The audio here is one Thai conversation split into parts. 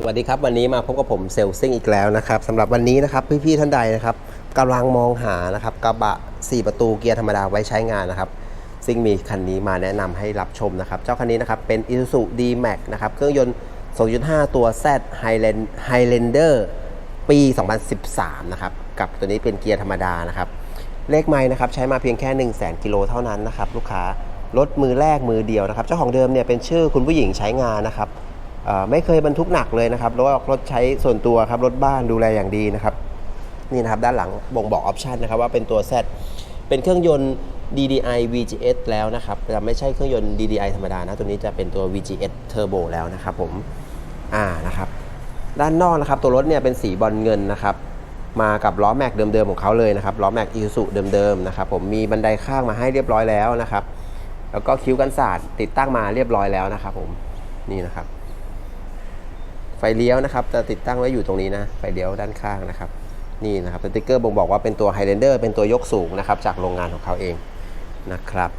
สวัสดีครับ วันนี้มาพบกับผมเซลซิ่งอีกแล้วนะครับสำหรับวันนี้นะครับพี่ๆท่านใดนะครับกำลังมองหานะครับกระบะ 4 ประตูเกียร์ธรรมดาไว้ใช้งานนะครับซิ่งมีคันนี้มาแนะนำให้รับชมนะครับเจ้าคันนี้นะครับเป็น Isuzu D-Max นะครับเครื่องยนต์ 2.5 ตัว Z Highland Highlander ปี 2013 นะครับกับตัวนี้เป็นเกียร์ธรรมดานะครับเลขไม้นะครับใช้มาเพียงแค่ 1 0 0 0 0 0กิโลเท่านั้นนะครับลูกค้ารถมือแรกมือเดียวนะครับเจ้าของเดิมเนี่ยเป็นชื่อคุณผู้หญิงใช้งานนะครับ ไม่เคยบรรทุกหนักเลยนะครับรถรถใช้ส่วนตัวครับรถบ้านดูแลอย่างดีนะครับนี่นะครับด้านหลังบ่งบอกออปชันนะครับว่าเป็นตัว Z เป็นเครื่องยนต์ DDI VGS แล้วนะครับจะไม่ใช่เครื่องยนต์ DDI ธรรมดานะตัวนี้จะเป็นตัว VGS Turbo แล้วนะครับผมอ่านะครับด้านนอกนะครับตัวรถเนี่ยเป็นสีบอลเงินนะครับมากับล้อแม็กเดิมๆของเขาเลยนะครับล้อแม็กอีซูเดิมๆนะครับผมมีบันไดข้างมาให้เรียบร้อยแล้วนะครับ แล้วก็คิ้วกันศาสตร์ติดตั้งมาเรียบร้อยแล้วนะครับผมนี่นะครับ ไฟเลี้ยวนะครับจะติดตั้งไว้อยู่ตรงนี้นะ ไฟเลี้ยวด้านข้างนะครับนี่นะครับสติกเกอร์บ่งบอกว่าเป็นตัว Highlander เป็นตัวยกสูงนะครับจากโรงงานของเขาเองนะครับ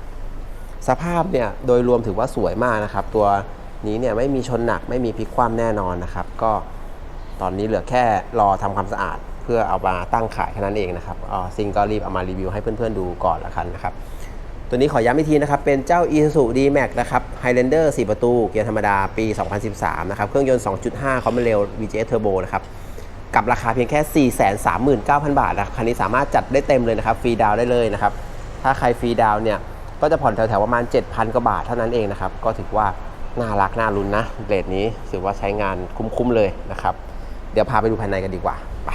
สภาพเนี่ยโดยรวมถือว่าสวยมากนะครับ ตัวนี้เนี่ยไม่มีชนหนักไม่มีพลิกคว่ำแน่นอนนะครับ ก็ตอนนี้เหลือแค่รอทำความสะอาด เพื่อเอามาตั้งขายแค่นั้นเองนะครับอ๋อซิงก็รีบเอามารีวิวให้เพื่อนๆดูก่อนละกันนะครับ ตัวนี้ขอย้ำอีกทีนะครับ เป็นเจ้า Isuzu D-Max นะครับ Highlander 4 ประตู เกียร์ธรรมดา ปี 2013 นะครับ เครื่องยนต์ 2.5คอมเบเร็ว VGS Turbo นะครับ กับราคาเพียงแค่ 439,000 บาทนะครับคันนี้สามารถจัดได้เต็มเลยนะครับ ฟรีดาวได้เลยนะครับ ถ้าใครฟรีดาวเนี่ย ก็จะผ่อนแถวๆประมาณ 7,000 กว่าบาทเท่านั้นเองนะครับ ก็ถือว่าน่ารักน่ารุนนะเกรดนี้ถือว่าใช้งานคุ้มๆเลยนะครับ เดี๋ยวพาไปดูภายในกันดีกว่าไป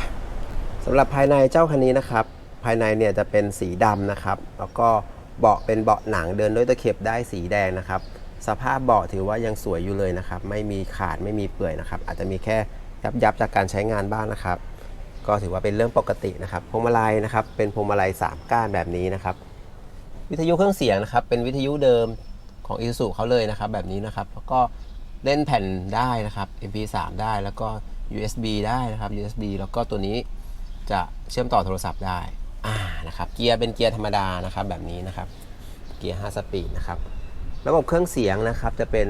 สำหรับภายในเจ้าคันนี้นะครับ ภายในเนี่ยจะเป็นสีดำนะครับ แล้วก็ เบาะเป็นเบาะหนังเดินด้วยตะเข็บได้สีแดงนะครับ สภาพเบาะถือว่ายังสวยอยู่เลยนะครับ ไม่มีขาดไม่มีเปื่อยนะครับ อาจจะมีแค่ยับยับๆจากการใช้งานบ้างนะครับ ก็ถือว่าเป็นเรื่องปกตินะครับพวงมาลัยนะครับเป็นพวงมาลัยสามก้านแบบนี้นะครับ วิทยุเครื่องเสียงนะครับ เป็นวิทยุเดิมของ i s u เขาเลยนะครับ แบบนี้นะครับแล้วก็เล่นแผ่นได้นะครับ MP3 ได้แล้วก็ USB ได้นะครับ USB แล้วก็ตัวนี้จะเชื่อมต่อโทรศัพท์ได้ นะครับ เกียร์เป็นเกียร์ธรรมดานะครับแบบนี้นะครับ เกียร์ 5 สปีดนะครับ ระบบเครื่องเสียงนะครับจะเป็น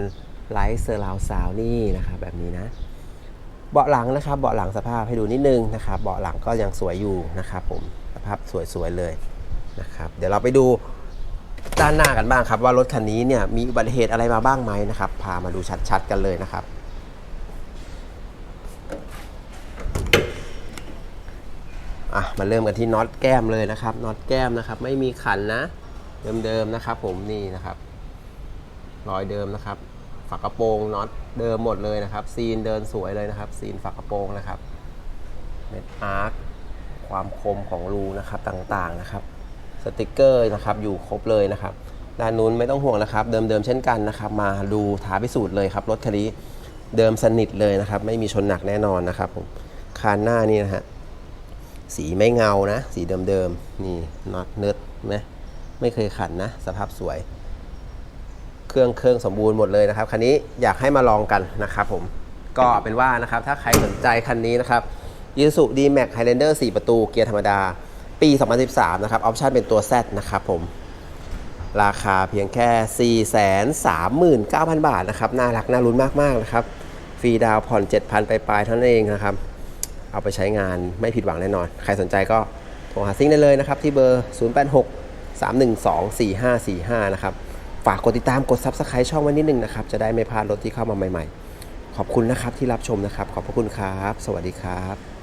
ไลท์เซอร์ราวซาวนี่นะครับแบบนี้นะ เบาะหลังนะครับ เบาะหลังสภาพให้ดูนิดนึงนะครับ เบาะหลังก็ยังสวยอยู่นะครับผม สภาพสวยๆเลยนะครับ เดี๋ยวเราไปดูด้านหน้ากันบ้างครับว่ารถคันนี้เนี่ยมีอุบัติเหตุอะไรมาบ้างไหมนะครับ พามาดูชัดๆกันเลยนะครับ อะมาเริ่มกันที่น็อตแก้มเลยนะครับน็อตแก้มนะครับ ไม่มีขันนะ เดิมๆนะครับ ผมนี่นะครับ รอยเดิมนะครับ ฝากระโปรงน็อตเดิมหมดเลยนะครับ ซีนเดินสวยเลยนะครับ ซีนฝากระโปรงนะครับเม็ดอาร์คความคมของรูนะครับต่างๆนะครับ สติกเกอร์นะครับอยู่ครบเลยนะครับ ด้านนู้นไม่ต้องห่วงนะครับ เดิมๆเช่นกันนะครับ มาดูท้าพิสูจน์เลยครับรถคันนี้เดิมสนิทเลยนะครับ ไม่มีชนหนักแน่นอนนะครับผมคานหน้านี่นะฮะ สีไม่เงานะ สีเดิมๆ นี่น็อตเนิร์ดไหมไม่เคยขันนะ สภาพสวย เครื่องเครื่องสมบูรณ์หมดเลยนะครับ คันนี้อยากให้มาลองกันนะครับผม ก็เป็นว่านะครับ ถ้าใครสนใจคันนี้นะครับ Isuzu D-Max Highlander 4ประตูเกียร์ธรรมดา ปี 2013 นะครับ ออปชันเป็นตัว Z นะครับผม ราคาเพียงแค่ 439,000 บาทนะครับ น่ารักน่ารุ้นมากๆนะครับ ฟรีดาวผ่อน 7,000 ไปปลายๆเท่านั้นเองนะครับ เอาไปใช้งานไม่ผิดหวังแน่นอน ใครสนใจก็โทรหาซิงได้เลยนะครับ ที่เบอร์ 086 312 4545 นะครับ ฝากกดติดตามกด Subscribe ช่องไว้นิดนึงนะครับ จะได้ไม่พลาดรถที่เข้ามาใหม่ๆ ขอบคุณนะครับที่รับชมนะครับ ขอบพระคุณครับ สวัสดีครับ